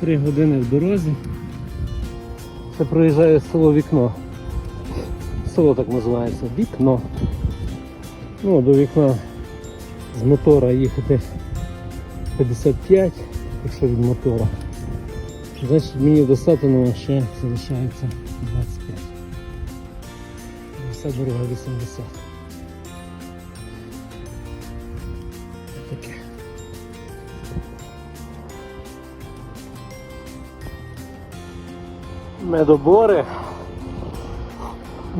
Три години в дорозі. Це проїжджає село Вікно. Село так називається. Вікно. Ну, до вікна з мотора їхати 55, якщо від мотора. Значить мені до Сатанова ще залишається 25. Вся дорога 80. Медобори.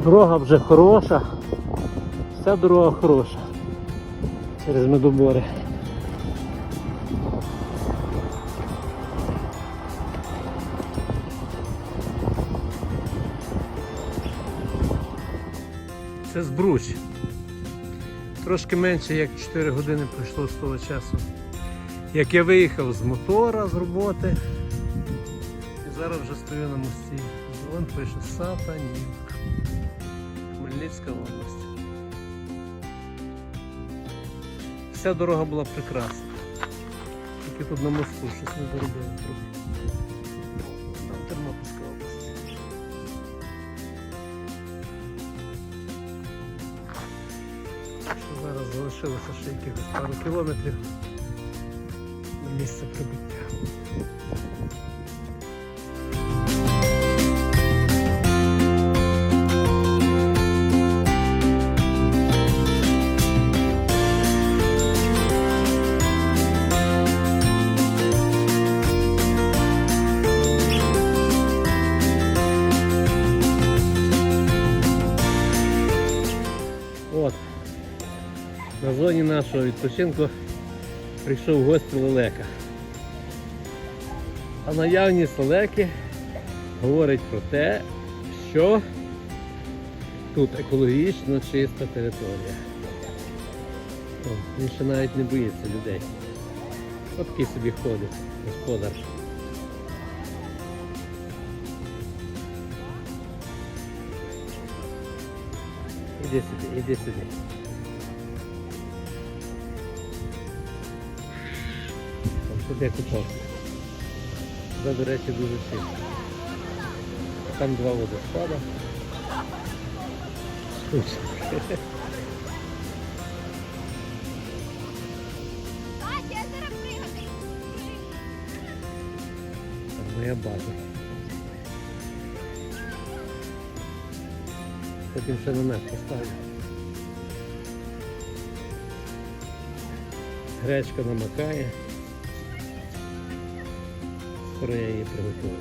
Дорога вже хороша. Вся дорога хороша. Через медобори. Це збруч. Трошки менше як 4 години пройшло з того часу. Як я виїхав з мотора з роботи. Зараз вже стою на мості. Вон пише Сатанівка. Хмельницька область. Вся дорога була прекрасна. Тільки тут на мосту щось не заробили трохи. Там Тернопільська область. Що зараз залишилося ще якихось пару кілометрів до місця прибуття. Зоні нашого відпочинку прийшов гость лелека. А наявність лелеки говорить про те, що тут екологічно чиста територія. О, він ще навіть не боїться людей. От собі ходить, господар. Іди сюди, іди сюди. Туди купався. Туди, до речі, дуже чисто. Там два водоспада. Моя база. Потім ще намет поставлю. Гречка намакає. Скоро я її приготую.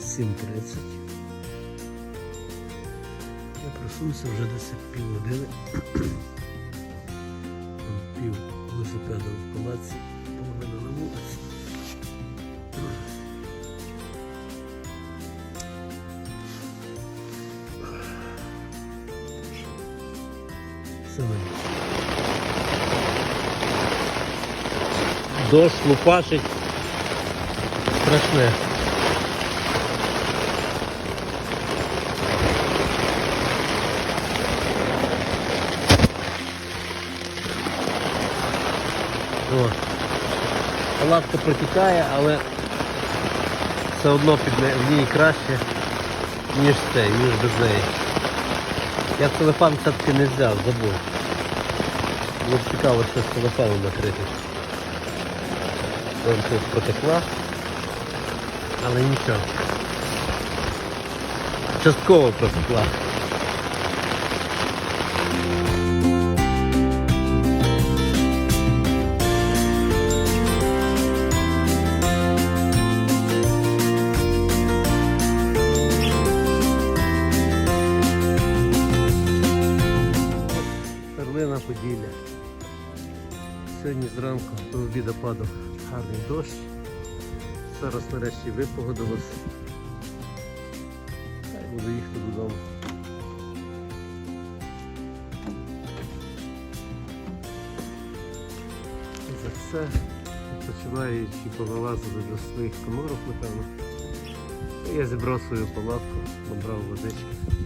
Сім тридцять. Я проснувся вже десь як пів години. Пів велосипеда в палаці, Дощ лупашить страшне. О. Палатка протікає, але все одно під не- в ній краще, ніж це, ніж без неї. Я телефон все-таки не взяв, забув. Було б цікаво, що з телефоном накрити. Там потекла. Але нічого. Частково протекла. Сьогодні зранку до обіду падав гарний дощ. Зараз нарешті випогодилось. Та буду їхати додому. І за це відпочиваючи, повилазили до своїх коморок, напевно. Я зібрав свою палатку, набрав водички.